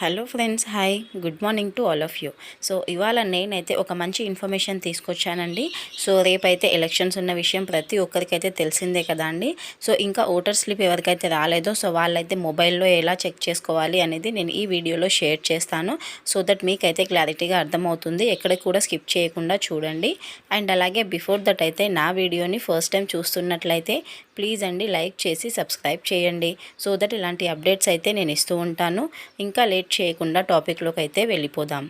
Hello friends hi good morning to all of you so ఇవాళ నేనైతే ఒక మంచి ఇన్ఫర్మేషన్ తీసుకొచ్చానండి. సో రేపైతే ఎలక్షన్స్ ఉన్న విషయం ప్రతి ఒక్కరికైతే తెలిసిందే కదా అండి. సో ఇంకా ఓటర్ స్లిప్ ఎవరికైతే రాలేదో సో వాళ్ళైతే మొబైల్లో ఎలా చెక్ చేసుకోవాలి అనేది నేను ఈ వీడియోలో షేర్ చేస్తాను. సో దట్ మీకైతే క్లారిటీగా అర్థమవుతుంది. ఎక్కడ కూడా స్కిప్ చేయకుండా చూడండి. అండ్ అలాగే బిఫోర్ దట్ అయితే నా వీడియోని ఫస్ట్ టైం చూస్తున్నట్లయితే ప్లీజ్ అండి లైక్ చేసి సబ్స్క్రైబ్ చేయండి. సో దట్ ఇలాంటి అప్డేట్స్ అయితే నేను ఇస్తూ ఉంటాను. ఇంకా లేట్ చేయకుండా టాపిక్లోకి అయితే వెళ్ళిపోదాం.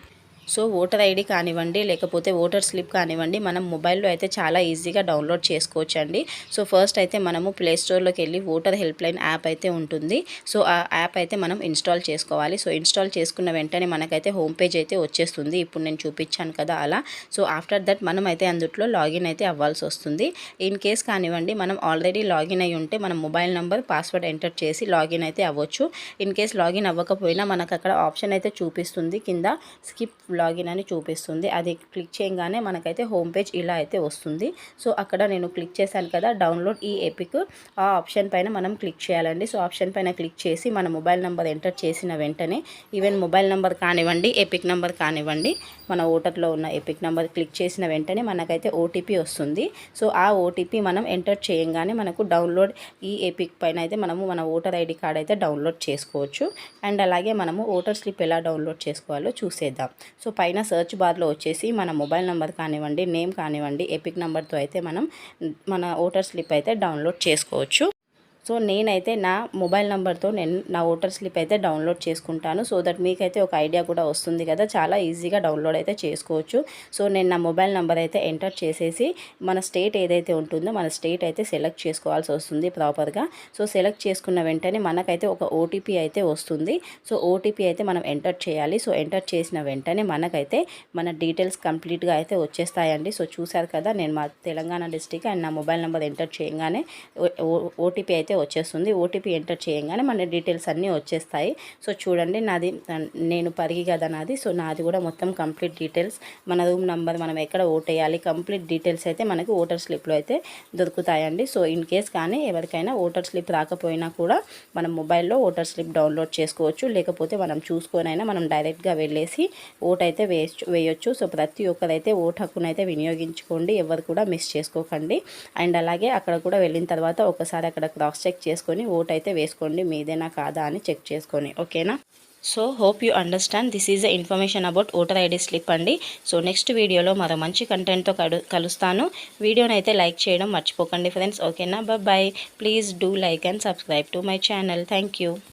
సో ఓటర్ ఐడి కానివ్వండి లేకపోతే ఓటర్ స్లిప్ కానివ్వండి మనం మొబైల్లో అయితే చాలా ఈజీగా డౌన్లోడ్ చేసుకోవచ్చు అండి సో ఫస్ట్ అయితే మనము ప్లే స్టోర్లోకి వెళ్ళి ఓటర్ హెల్ప్ లైన్ యాప్ అయితే ఉంటుంది. సో ఆ యాప్ అయితే మనం ఇన్స్టాల్ చేసుకోవాలి. సో ఇన్స్టాల్ చేసుకున్న వెంటనే మనకైతే హోమ్ పేజ్ అయితే వచ్చేస్తుంది. ఇప్పుడు నేను చూపించాను కదా అలా. సో ఆఫ్టర్ దట్ మనం అయితే అందుట్లో లాగిన్ అయితే అవ్వాల్సి వస్తుంది. ఇన్ కేస్ కానివ్వండి మనం ఆల్రెడీ లాగిన్ అయి ఉంటే మనం మొబైల్ నెంబర్ పాస్వర్డ్ ఎంటర్ చేసి లాగిన్ అయితే అవ్వచ్చు. ఇన్ కేస్ లాగిన్ అవ్వకపోయినా మనకు అక్కడ ఆప్షన్ అయితే చూపిస్తుంది. కింద స్కిప్ లాగిన్ అని చూపిస్తుంది. అది క్లిక్ చేయగానే మనకైతే హోమ్ పేజ్ ఇలా అయితే వస్తుంది. సో అక్కడ నేను క్లిక్ చేశాను కదా డౌన్లోడ్ ఈ ఎపిక్. ఆ ఆప్షన్ పైన మనం క్లిక్ చేయాలండి. సో ఆప్షన్ పైన క్లిక్ చేసి మన మొబైల్ నెంబర్ ఎంటర్ చేసిన వెంటనే ఈవెన్ మొబైల్ నెంబర్ కానివ్వండి ఎపిక్ నెంబర్ కానివ్వండి మన ఓటర్లో ఉన్న ఎపిక్ నెంబర్ క్లిక్ చేసిన వెంటనే మనకైతే ఓటీపీ వస్తుంది. సో ఆ ఓటీపీ మనం ఎంటర్ చేయంగానే మనకు డౌన్లోడ్ ఈ ఎపిక్ పైన అయితే మనము మన ఓటర్ ఐడి కార్డ్ అయితే డౌన్లోడ్ చేసుకోవచ్చు. అండ్ అలాగే మనము ఓటర్ స్లిప్ ఎలా డౌన్లోడ్ చేసుకోవాలో చూసేద్దాం. సో పైన సెర్చ్ బార్లో వచ్చేసి మన మొబైల్ నెంబర్ కానివ్వండి నేమ్ కానివ్వండి ఎపిక్ నెంబర్తో అయితే మనం మన ఓటర్ స్లిప్ అయితే డౌన్లోడ్ చేసుకోవచ్చు. సో నేనైతే నా మొబైల్ నెంబర్తో నేను నా ఓటర్ స్లిప్ అయితే డౌన్లోడ్ చేసుకుంటాను. సో దట్ మీకైతే ఒక ఐడియా కూడా వస్తుంది కదా చాలా ఈజీగా డౌన్లోడ్ అయితే చేసుకోవచ్చు. సో నేను నా మొబైల్ నెంబర్ అయితే ఎంటర్ చేసేసి మన స్టేట్ ఏదైతే ఉంటుందో మన స్టేట్ అయితే సెలెక్ట్ చేసుకోవాల్సి వస్తుంది ప్రాపర్గా. సో సెలెక్ట్ చేసుకున్న వెంటనే మనకైతే ఒక ఓటీపీ అయితే వస్తుంది. సో ఓటీపీ అయితే మనం ఎంటర్ చేయాలి. సో ఎంటర్ చేసిన వెంటనే మనకైతే మన డీటెయిల్స్ కంప్లీట్గా అయితే వచ్చేస్తాయండి. సో చూసారు కదా నేను మా తెలంగాణ డిస్టిక్ అండ్ నా మొబైల్ నెంబర్ ఎంటర్ చేయగానే ఓటీపీ అయితే వచ్చేస్తుంది. ఓటీపీ ఎంటర్ చేయగానే మన డీటెయిల్స్ అన్నీ వచ్చేస్తాయి. సో చూడండి నాది నేను పరిగి కదా నాది. సో నాది కూడా మొత్తం కంప్లీట్ డీటెయిల్స్. మన రూమ్ నెంబర్ మనం ఎక్కడ ఓట్ వేయాలి కంప్లీట్ డీటెయిల్స్ అయితే మనకి ఓటర్ స్లిప్లో అయితే దొరుకుతాయండి. సో ఇన్ కేస్ కానీ ఎవరికైనా ఓటర్ స్లిప్ రాకపోయినా కూడా మనం మొబైల్లో ఓటర్ స్లిప్ డౌన్లోడ్ చేసుకోవచ్చు. లేకపోతే మనం చూసుకొనైనా మనం డైరెక్ట్గా వెళ్ళేసి ఓట్ అయితే వేయచ్చు వేయొచ్చు. సో ప్రతి ఒక్కరైతే ఓట్ హక్కునైతే వినియోగించుకోండి. ఎవరు కూడా మిస్ చేసుకోకండి. అండ్ అలాగే అక్కడ కూడా వెళ్ళిన తర్వాత ఒకసారి అక్కడ క్రాస్ చెక్ చేసుకొని ఓట్ అయితే వేసుకోండి మీదేనా కాదా అని చెక్ చేసుకొని ఓకేనా? So hope you understand this is the information about voter ID slip అండి. సో నెక్స్ట్ వీడియోలో మరో మంచి కంటెంట్తో కలుస్తాను. వీడియోని అయితే లైక్ చేయడం మర్చిపోకండి ఫ్రెండ్స్ ఓకేనా? Bye please do like and subscribe to my channel thank